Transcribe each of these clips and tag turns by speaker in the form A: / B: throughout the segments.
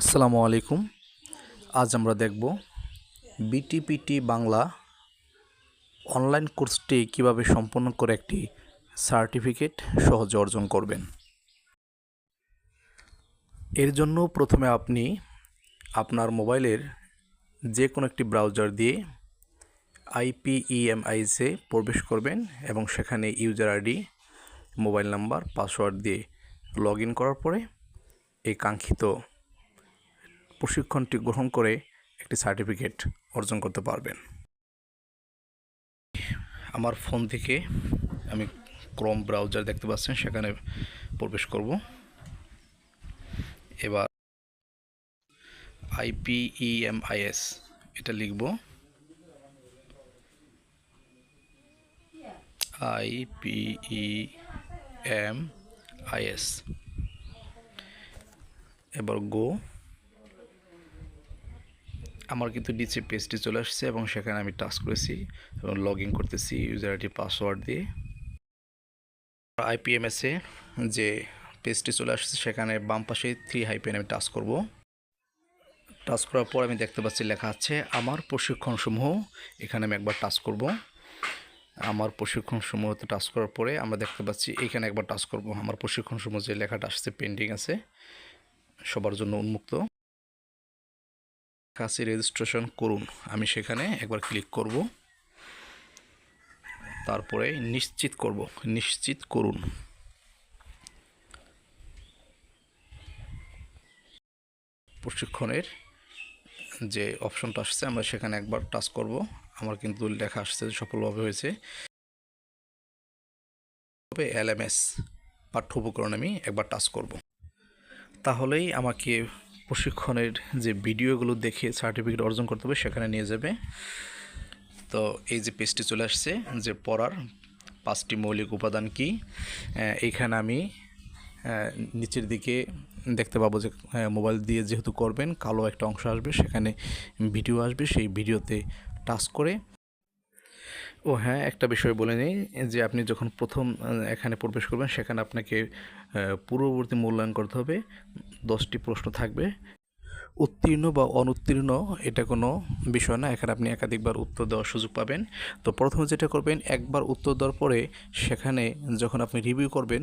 A: আসসালামু আলাইকুম। আজ আমরা দেখব বিটিপিটি বাংলা অনলাইন কোর্সটি কীভাবে সম্পন্ন করে একটি সার্টিফিকেট সহজে অর্জন করবেন। এর জন্য প্রথমে আপনি আপনার মোবাইলের যে কোনো একটি ব্রাউজার দিয়ে আইপিইএমআইসে প্রবেশ করবেন এবং সেখানে user ID, mobile number, password দিয়ে লগ করার পরে এই কাঙ্ক্ষিত প্রশিক্ষণটি গ্রহণ করে একটি সার্টিফিকেট অর্জন করতে পারবেন। আমার ফোন থেকে আমি ক্রোম ব্রাউজার দেখতে পাচ্ছেন, সেখানে প্রবেশ করব। এবার আইপিইএমআইএস এটা লিখব। আইপিইএম আইএস এবার গো। আমার কিন্তু নিচে পেজটি চলে আসছে এবং সেখানে আমি টাচ করেছি এবং লগ ইন করতেছি ইউজার আইডি পাসওয়ার্ড দিয়ে। আইপিএমএসে যে পেজটি চলে আসছে, সেখানে বাম পাশে থ্রি হাইপেন আমি টাচ করব। টাচ করার পর আমি দেখতে পাচ্ছি লেখা আছে, আমার প্রশিক্ষণসমূহ, এখানে আমি একবার টাচ করব। আমার প্রশিক্ষণসমূহতে টাচ করার পরে আমরা দেখতে পাচ্ছি, এখানে একবার টাচ করব। আমার প্রশিক্ষণ সমূহ যে লেখাটা আসছে পেন্ডিং আছে, সবার জন্য উন্মুক্ত। কাছে রেজিস্ট্রেশন করুন। আমি সেখানে একবার ক্লিক করব। তারপরে নিশ্চিত করব। নিশ্চিত করুন। প্রশিক্ষণের যে অপশনটা আসছে, আমরা সেখানে একবার টাচ করব। আমার কিন্তু লেখা আসছে সফলভাবে হয়েছে। তবে এল এম এস পাঠ্য উপকরণ আমি একবার টাচ করব। তাহলেই আমাকে প্রশিক্ষণের যে ভিডিওগুলো দেখে সার্টিফিকেট অর্জন করতে হবে, সেখানে নিয়ে যাবে। তো এই যে পেজটি চলে আসছে, যে পড়ার পাঁচটি মৌলিক উপাদান কি এইখানে আমি নিচের দিকে দেখতে পাবো যে মোবাইল দিয়ে যেহেতু করবেন, কালো একটা অংশ আসবে, সেখানে ভিডিও আসবে, সেই ভিডিওতে টাচ করে ও হ্যাঁ একটা বিষয় বলে নিই যে আপনি যখন প্রথম এখানে প্রবেশ করবেন, সেখানে আপনাকে পূর্ববর্তী মূল্যায়ন করতে হবে। দশটি প্রশ্ন থাকবে। উত্তীর্ণ বা অনুত্তীর্ণ, এটা কোনো বিষয় না। এখানে আপনি একাধিকবার উত্তর দেওয়ার সুযোগ পাবেন। তো প্রথমে যেটা করবেন, একবার উত্তর দেওয়ার পরে সেখানে যখন আপনি রিভিউ করবেন,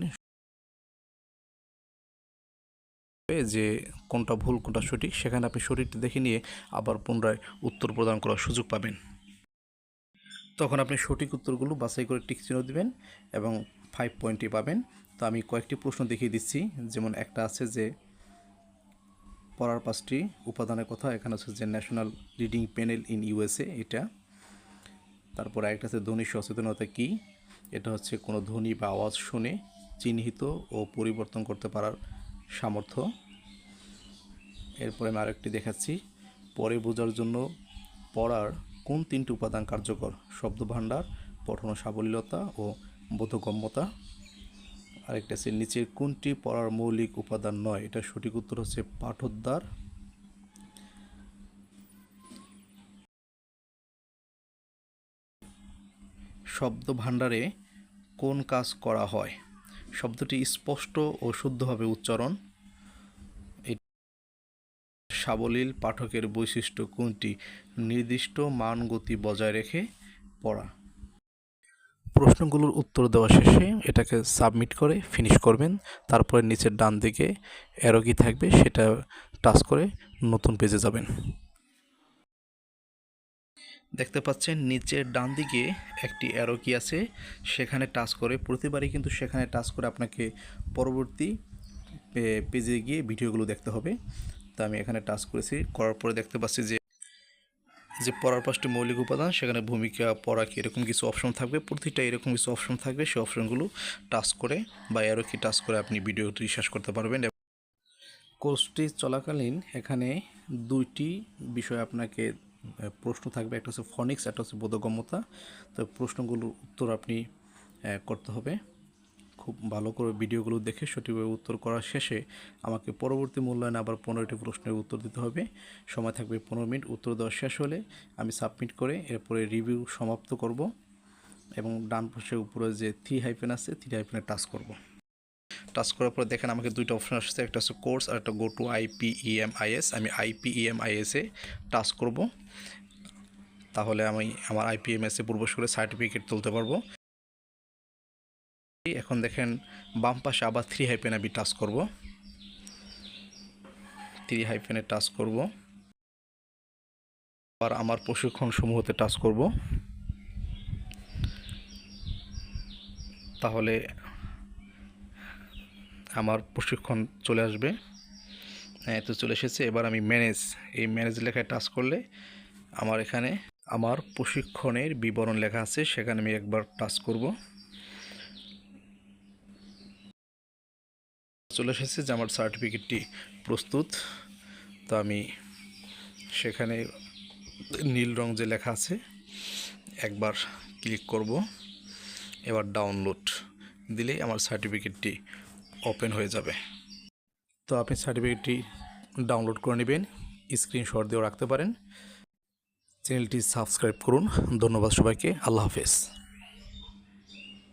A: যে কোনটা ভুল, কোনটা সঠিক, সেখানে আপনি সঠিকটা দেখে নিয়ে আবার পুনরায় উত্তর প্রদান করার সুযোগ পাবেন। তখন আপনি সঠিক উত্তরগুলো বাছাই করে টিক চিহ্ন দেবেন এবং ফাইভ পয়েন্টই পাবেন। তো আমি কয়েকটি প্রশ্ন দেখিয়ে দিচ্ছি। যেমন একটা আছে যে, পড়ার পাঁচটি উপাদানের কথা, এখানে আছে যে national leading panel in USA এটা। তারপর একটা আছে ধ্বনি সচেতনতা কি? এটা হচ্ছে কোনো ধ্বনি বা আওয়াজ শুনে চিহ্নিত ও পরিবর্তন করতে পারার সামর্থ্য। এরপরে আমি আরেকটি দেখাচ্ছি। পরে বোঝার জন্য পড়ার কোন তিনটি উপাদান কার্যকর? শব্দভাণ্ডার, পঠন সাবলীলতা ও বোধগম্যতা। আরেকটা আছে নিচের কোনটি পড়ার মৌলিক উপাদান নয়? এটা সঠিক উত্তর হচ্ছে পাঠোদ্ধার। শব্দ ভাণ্ডারে কোন কাজ করা হয়? শব্দটি স্পষ্ট ও শুদ্ধভাবে উচ্চারণ। সাবলীল পাঠকের বৈশিষ্ট্য কোনটি? নির্দিষ্ট মান গতি বজায় রেখে পড়া। প্রশ্নগুলোর উত্তর দেওয়া শেষে এটাকে সাবমিট করে ফিনিশ করবেন। তারপরে নিচের ডান দিকে অ্যারোকি থাকবে, সেটা টাচ করে নতুন পেজে যাবেন। দেখতে পাচ্ছেন, নিচের ডান দিকে একটি অ্যারো কি আছে, সেখানে টাচ করে, প্রতিবারই কিন্তু সেখানে টাচ করে আপনাকে পরবর্তী পেজে গিয়ে ভিডিওগুলো দেখতে হবে। তো আমি এখানে টাচ করেছি। করার পরে দেখতে পাচ্ছি যে যে পড়ার পাঁচটি মৌলিক উপাদান, সেখানে ভূমিকা, পড়া কি এরকম কিছু অপশন থাকবে, প্রতিটা এরকম কিছু অপশন থাকবে, সেই অপশনগুলো টাচ করে বা এরও কি টাচ করে আপনি ভিডিওটি শেষ করতে পারবেন। কোর্সটি চলাকালীন এখানে দুইটি বিষয় আপনাকে প্রশ্ন থাকবে। একটা হচ্ছে ফনিক্স একটা হচ্ছে বোধগম্যতা। তো প্রশ্নগুলোর উত্তর আপনি করতে হবে। খুব ভালো করে ভিডিওগুলো দেখে সঠিকভাবে উত্তর করার শেষে আমাকে পরবর্তী মূল্যায়নে আবার পনেরোটি প্রশ্নের উত্তর দিতে হবে। সময় থাকবে পনেরো মিনিট। উত্তর দেওয়া শেষ হলে আমি সাবমিট করে এরপরে রিভিউ সমাপ্ত করব এবং ডান পাশে উপরে যে থ্রি হাইফেন আছে, থ্রি হাইফেনে টাচ করব। টাচ করার পর দেখেন আমাকে দুইটা অপশন আসছে। একটা হচ্ছে কোর্স আর একটা গো টু আইপিইএমআইএস আমি আইপিইএমআইএসে টাচ করব। তাহলে আমি আমার আইপিএমএসে প্রবেশ করে সার্টিফিকেট তুলতে পারব। এখন দেখেন বাম পাশে আবার থ্রি হাইপেন আমি টাচ করব। থ্রি হাইপেনে টাচ করব। আবার আমার প্রশিক্ষণ সমূহতে টাচ করব। তাহলে আমার প্রশিক্ষণ চলে আসবে। হ্যাঁ তো চলে এসেছে। এবার আমি ম্যানেজ এই ম্যানেজ লেখায় টাচ করলে আমার এখানে আমার প্রশিক্ষণের বিবরণ লেখা আছে। সেখানে আমি একবার টাচ করব। চলে এসেছে যে আমার সার্টিফিকেটটি প্রস্তুত। তো আমি সেখানে নীল রং যে লেখা আছে, একবার ক্লিক করব। এবার ডাউনলোড দিলেই আমার সার্টিফিকেটটি ওপেন হয়ে যাবে। তো আপনি সার্টিফিকেটটি ডাউনলোড করে নেবেন স্ক্রিনশট দিয়েও রাখতে পারেন। চ্যানেলটি সাবস্ক্রাইব করুন। ধন্যবাদ সবাইকে। আল্লাহ হাফেজ।